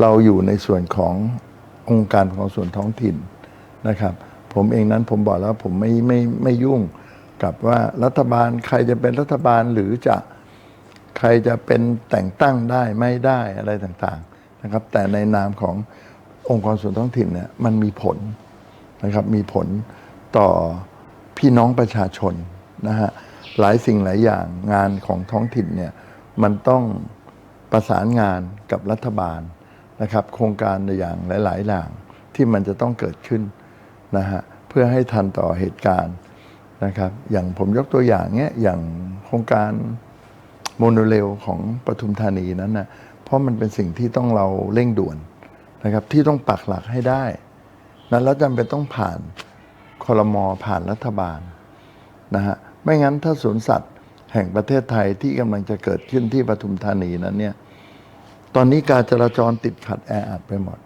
เราอยู่ในส่วนขององค์การของส่วนท้องถิ่นนะครับ ผมเองนั้นผมบอกแล้วผมไม่ไม่ไม่ยุ่งกับว่ารัฐบาลใครจะเป็นรัฐบาลหรือจะใครจะเป็นแต่งตั้งได้ไม่ได้อะไรต่างๆนะครับ แต่ในนามขององค์กรส่วนท้องถิ่นเนี่ยมันมีผลนะครับมีผลต่อพี่น้องประชาชนนะฮะหลายสิ่งหลายอย่างงานของท้องถิ่นเนี่ยมันต้องประสานงานกับรัฐบาล นะครับโครงการอย่างหลาย ๆ อย่างที่มันจะต้องเกิดขึ้นนะฮะเพื่อให้ทันต่อเหตุการณ์นะครับ อย่างผมยกตัวอย่างเนี้ยอย่างโครงการโมโนเรลของปทุมธานีนั้นนะเพราะมันเป็นสิ่งที่ต้องเราเร่งด่วนนะครับที่ต้องปักหลักให้ได้นั้นแล้วจำเป็นต้องผ่านคอรมอผ่านรัฐบาลนะฮะไม่งั้นถ้าสวนสัตว์แห่งประเทศไทยที่กำลังจะเกิดขึ้นที่ปทุมธานีนั้นเนี่ย ตอนนี้การจราจรติดขัดแออัดไปหมด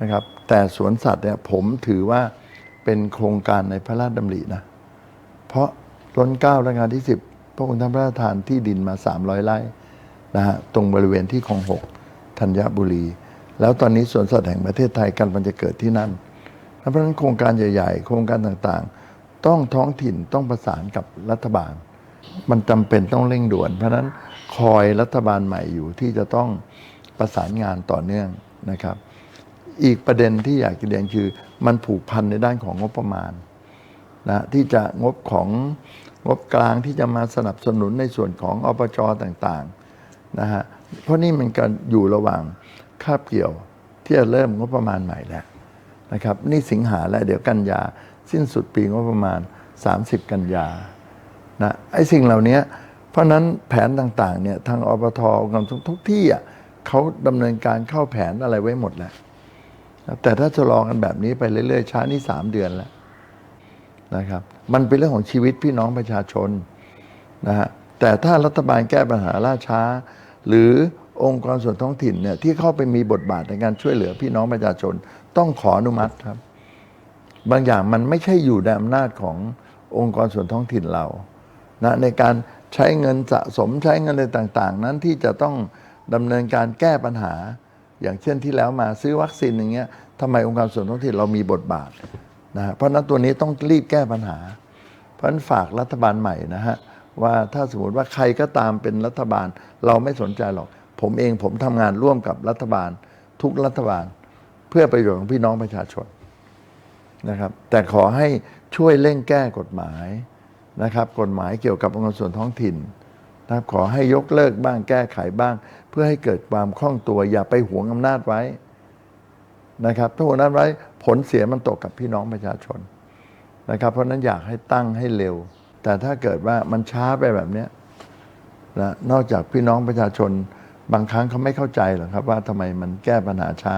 นะครับ แต่สวนสัตว์เนี่ยผมถือว่าเป็นโครงการในพระราชดำรินะ เพราะร้นเก้ารัชกาลที่ 10 พระองค์ท่านพระราชทานที่ดินมา 300 ไร่นะฮะตรงบริเวณที่คลองหกธัญบุรี แล้วตอนนี้สวนสัตว์แห่งประเทศไทยกำลังจะเกิดที่นั่น เพราะฉะนั้นโครงการใหญ่ๆ โครงการต่างๆ ต้องท้องถิ่นต้องประสานกับรัฐบาล มันจำเป็นต้องเร่งด่วน เพราะฉะนั้นคอยรัฐบาลใหม่อยู่ที่จะต้อง ประสานงานต่อเนื่องนะครับ อีกประเด็นที่อยากจะเรียนคือ มันผูกพันในด้านของงบประมาณนะที่จะงบของงบกลางที่จะมาสนับสนุนในส่วนของอบจต่างๆนะฮะเพราะนี่มันการอยู่ระหว่างคาบเกี่ยวที่จะเริ่มงบประมาณใหม่แล้วนะครับนี่สิงหาแล้วเดี๋ยวกันยา สิ้นสุดปีงบประมาณ 30 กันยานะไอ้สิ่งเหล่านี้เพราะนั้นแผนต่างๆเนี่ยทางอบทองค์ทุกทุกที่อะ เขาดำเนินการเข้าแผนอะไรไว้หมดแล้วนะแต่ถ้าจะรอกันแบบนี้ไปเรื่อยๆ ช้านี่3เดือนแล้วนะครับ มันเป็นเรื่องของชีวิตพี่น้องประชาชนนะฮะแต่ถ้ารัฐบาลแก้ปัญหาล่าช้า หรือองค์กรส่วนท้องถิ่นเนี่ยที่เข้าไปมีบทบาทในการช่วยเหลือพี่น้องประชาชน ต้องขออนุมัติครับ บางอย่างมันไม่ใช่อยู่ในอำนาจขององค์กรส่วนท้องถิ่นเรานะในการใช้เงินสะสมใช้เงินอะไรต่าง ๆ นั้นที่จะต้อง ดำเนินการแก้ปัญหา อย่างเช่นที่แล้วมาซื้อวัคซีนอย่างเงี้ยทำไมองค์การส่วนท้องถิ่นเรามีบทบาทนะฮะเพราะนั้นตัวนี้ต้องรีบแก้ปัญหา เพราะฉะนั้นฝากรัฐบาลใหม่นะฮะว่าถ้าสมมติว่าใครก็ตามเป็นรัฐบาล เราไม่สนใจหรอก ผมเองผมทำงานร่วมกับรัฐบาล ทุกรัฐบาล เพื่อประโยชน์ของพี่น้องประชาชนนะครับ แต่ขอให้ช่วยเร่งแก้กฎหมายนะครับ กฎหมายเกี่ยวกับองค์กรส่วนท้องถิ่น นะครับขอให้ยกเลิกบ้างแก้ไขบ้าง เพื่อให้เกิดความคล่องตัวอย่าไปหวงอำนาจไว้นะครับถ้าหวงอำนาจไว้ผลเสียมันตกกับพี่น้องประชาชนนะครับ เพราะนั้นอยากให้ตั้งให้เร็ว แต่ถ้าเกิดว่ามันช้าไปแบบนี้นะนอกจากพี่น้องประชาชน บางครั้งเขาไม่เข้าใจหรอกครับ ว่าทำไมมันแก้ปัญหาช้า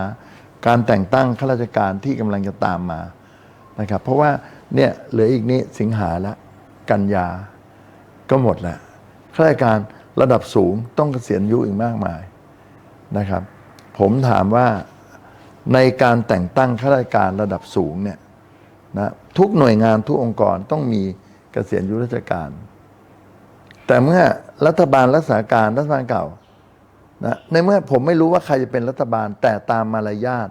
การแต่งตั้งข้าราชการที่กำลังจะตามมานะครับ เพราะว่าเนี่ยเหลืออีกนี้สิงหาล้วกันยาก็หมดแล้ว ข้าราชการระดับสูงต้องเกษียณอายุอีกมากมายนะครับ ผมถามว่าในการแต่งตั้งข้าราชการระดับสูงเนี่ยนะทุกหน่วยงานทุกองค์กรต้องมีเกษียณอายุราชการ แต่เมื่อรัฐบาลรักษาการรัฐบาลเก่านะในเมื่อผมไม่รู้ว่าใครจะเป็นรัฐบาลแต่ตามมารยาท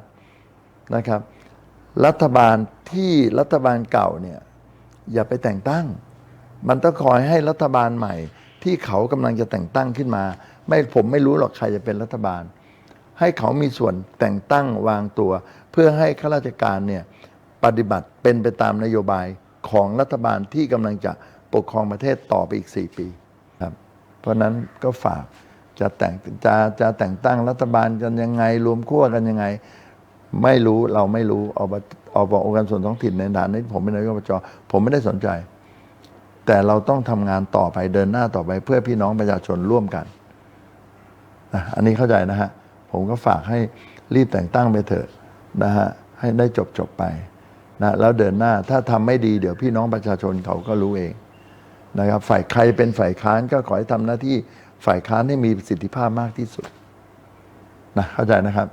นะครับ รัฐบาลที่รัฐบาลเก่าเนี่ยอย่าไปแต่งตั้ง มันต้องคอยให้รัฐบาลใหม่ ที่เขากำลังจะแต่งตั้งขึ้นมา ไม่ผมไม่รู้หรอกใครจะเป็นรัฐบาล ให้เขามีส่วนแต่งตั้งวางตัว เพื่อให้ข้าราชการเนี่ยปฏิบัติเป็นไปตามนโยบายของรัฐบาลที่กำลังจะปกครองประเทศต่อไปอีก 4 ปีครับเพราะนั้นก็ฝากจะแต่งจะจะแต่งตั้งรัฐบาลกันยังไง รวมขั้วกันยังไง ไม่รู้เราไม่รู้อบอบองค์การส่วนท้องถิ่นในฐานนี้ผมเป็นนายกอบจผมไม่ได้สนใจ แต่เราต้องทำงานต่อไปเดินหน้าต่อไปเพื่อพี่น้องประชาชนร่วมกันนะอันนี้เข้าใจนะฮะ ผมก็ฝากให้รีบแต่งตั้งไปเถอะนะฮะให้ได้จบจบไปนะแล้วเดินหน้าถ้าทำไม่ดีเดี๋ยวพี่น้องประชาชนเขาก็รู้เองนะครับฝ่ายใครเป็นฝ่ายค้านก็ขอให้ทำหน้าที่ฝ่ายค้านให้มีประสิทธิภาพมากที่สุดนะเข้าใจนะครับ